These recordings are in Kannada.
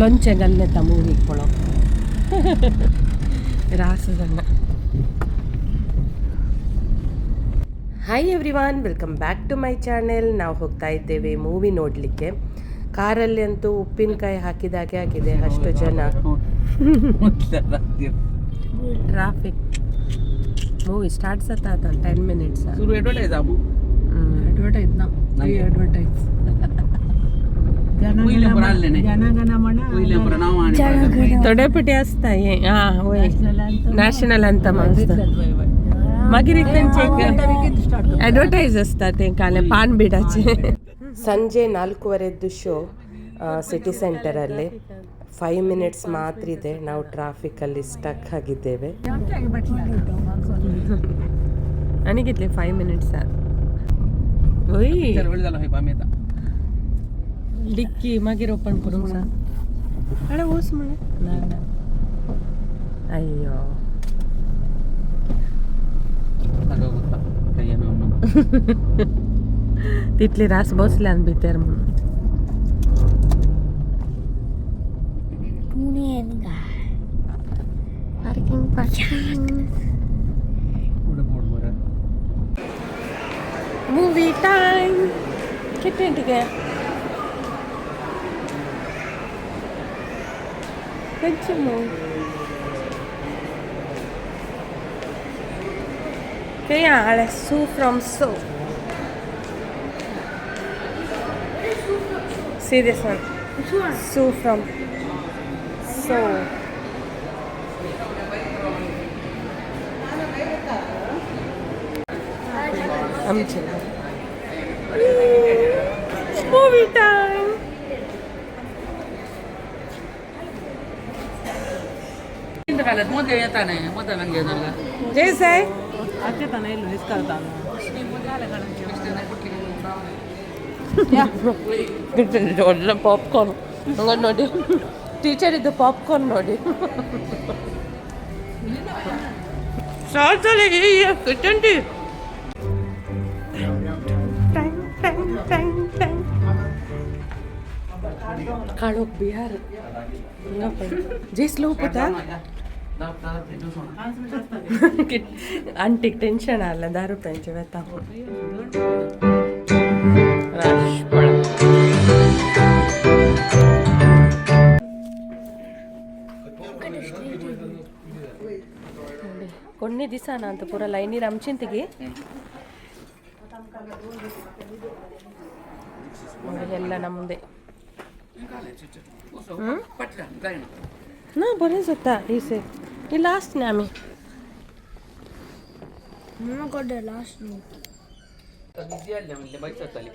ಲೊಂಚೆಗಲ್ಲೇ ತಮ್ಮ ಇಟ್ಕೊಳ್ಳೋ hi hi everyone welcome back to my channel ನಾವು ಹೋಗ್ತಾ ಇದ್ದೇವೆ ಮೂವಿ ನೋಡಲಿಕ್ಕೆ. ಕಾರಲ್ಲಿ ಅಂತೂ ಉಪ್ಪಿನಕಾಯಿ ಹಾಕಿದಾಗೆ ಆಗಿದೆ ಅಷ್ಟು ಜನ. Traffic movie starts ten minutes advertise advertise पहिले पण आले नाही ಜನಗಣಮನ पहिले पण नाव आणि ತೊಡೆಪುಟಿ ಹಸ್ತಾಯಿ ಹಾ ಓಯ್ ನ್ಯಾಷನಲ್ ಅಂತ मागीर ಅಡ್ವರ್ಟೈಸ್ असतात ते ಕಾಲೆ ಪಾನ್ ಬಿಡಾಚೆ ಸಂಜೆ ನಾಲ್ಕೂವರೆದ್ದು ಶೋ ಸಿಟಿ ಸೆಂಟರಲ್ಲಿ ಫೈವ್ ಮಿನಿಟ್ಸ್ ಮಾತ್ರ ಇದೆ ನಾವು ಟ್ರಾಫಿಕಲ್ಲಿ ಸ್ಟಕ್ ಆಗಿದ್ದೇವೆ ನನಗಿದ್ಲಿ ಫೈವ್ ಮಿನಿಟ್ಸ್ ಓಯ್ डिक्की मागीर ओपन करूंक सांग अरे ओस म्हणे अय्यो सगळं होता काही येणार नाही. तितली रास बसल्यान भितर म्हणून पार्किंग पार्किंग पुढे बोर्ड बरं मूवी टाइम कितने Pwede Yeah, let's Sue from Seoul. See this one. Which one? Sue from Seoul. I'm chilling. Movie time! monte välet, monte ei tänne, monte menee tällä. Ei se. Atte tänne ei lyhyt kartaan. Niin monte alle kannattaa kysyä näin kuitenkin. Yeah. Good order popcorn. No no no. Teacher is the popcorn no. साथ चले गई ये किचन टी काड़ोक बिहार जैसलो पता అంటికి టెన్షన్ అలా దారు పెంచి వెళ్తాం కొన్ని దిసాನ అంత ಪೂರ ಲೈನಿ ರಮ್ಚಿಂತಿಗೆ ಎಲ್ಲ ನಮ್ಮದೇ ನಾ ಬರೀ ಸುತ್ತ ಈ ಸೇ तर बिझी आले म्हणले बाईक चालली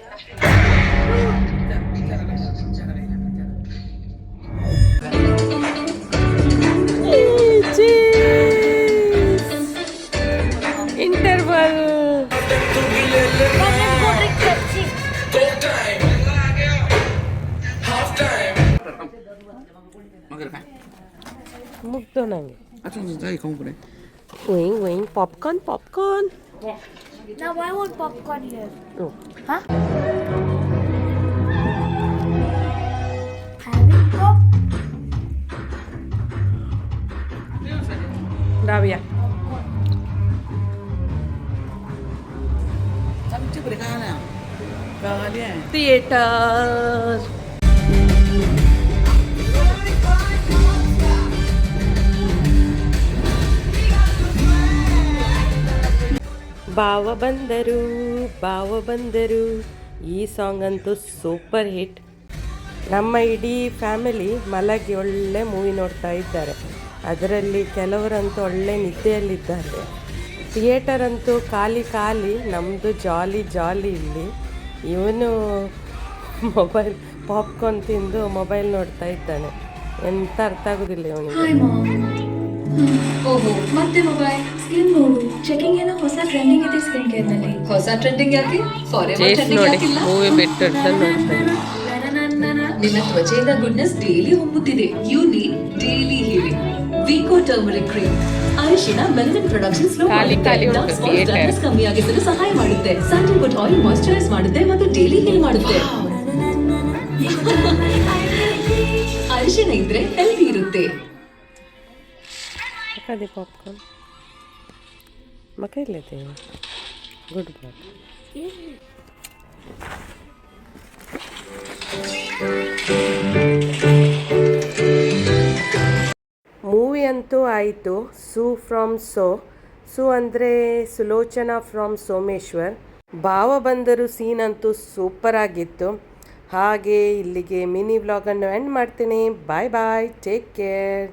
아참 진짜 이거 그래. Wing wing popcorn popcorn. Yeah. Now why want popcorn here. Oh. Huh? Having pop. Davia. Chăm chút bữa. Theater. ಬಾವ ಬಂದರು ಬಾವ ಬಂದರು. ಈ ಸಾಂಗ್ ಅಂತೂ ಸೂಪರ್ ಹಿಟ್ ನಮ್ಮ ಇಡೀ ಫ್ಯಾಮಿಲಿ ಮಲಗಿ ಒಳ್ಳೆ ಮೂವಿ ನೋಡ್ತಾ ಇದ್ದಾರೆ. ಅದರಲ್ಲಿ ಕೆಲವರಂತೂ ಒಳ್ಳೆ ನಿದ್ದೆಯಲ್ಲಿದ್ದಾರೆ. ಥಿಯೇಟರ್ ಅಂತೂ ಖಾಲಿ ಖಾಲಿ ನಮ್ಮದು ಜಾಲಿ ಜಾಲಿ ಇಲ್ಲಿ. ಇವನು ಮೊಬೈಲ್ ಪಾಪ್ಕಾರ್ನ್ ತಿಂದು ಮೊಬೈಲ್ ನೋಡ್ತಾ ಇದ್ದಾನೆ. ಎಂತ ಅರ್ಥ ಆಗೋದಿಲ್ಲ ಇವನಿಗೆ. ಸ್ಕಿನ್ ನೋಡು. ಚೆಕಿಂಗ್ ಏನೋ ಹೊಸ ಟ್ರೆಂಡಿಂಗ್ ಇದೆ ಸ್ಕಿನ್ ಕೇರ್ನಲ್ಲಿ. ಹೊಸ ಟ್ರೆಂಡಿಂಗ್ ಯಾಕೆ? ಫಾರೆವರ್ ಟ್ರೆಂಡಿಂಗ್ ಯಾಕಿಲ್ಲ? ಮೂವಿ ನಿನ್ನ ತ್ವಚೆಯಿಂದ goodness daily ಹೊಮ್ಮುತ್ತಿದೆ. You need daily healing Vicco turmeric cream ಅರಿಶಿನ ಮೆಲನಿನ್ ಪ್ರೊಡಕ್ಷನ್ಸ್ ಸ್ಲೋ ಕಮ್ಮಿ ಡಾರ್ಕ್ theatre. ಸಹಾಯ ಮಾಡುತ್ತೆ. ಸ್ಯಾಂಡಲ್ವುಡ್ ಆಯಿಲ್ ಮಾಯಿಶ್ಚರೈಸ್ ಮಾಡುತ್ತೆ ಮತ್ತು ಡೈಲಿ ಹೀಲ್ ಮಾಡುತ್ತೆ. ಅರಿಶಿನ ಇದ್ರೆ ಹೆಲ್ದಿ ಇರುತ್ತೆ. ಮಕ್ಕ ಗುಡ್ ಬಾಯ್ ಮೂವಿ ಅಂತೂ ಆಯಿತು. ಸೂ ಫ್ರಮ್ ಸೋ ಸು ಅಂದರೆ ಸುಲೋಚನಾ ಫ್ರಮ್ ಸೋಮೇಶ್ವರ್. ಭಾವ ಬಂದರು ಸೀನ್ ಅಂತೂ ಸೂಪರ್ ಆಗಿತ್ತು. ಹಾಗೆ ಇಲ್ಲಿಗೆ ಮಿನಿ ವ್ಲಾಗನ್ನು ಎಂಡ್ ಮಾಡ್ತೀನಿ. ಬಾಯ್ ಬಾಯ್ ಟೇಕ್ ಕೇರ್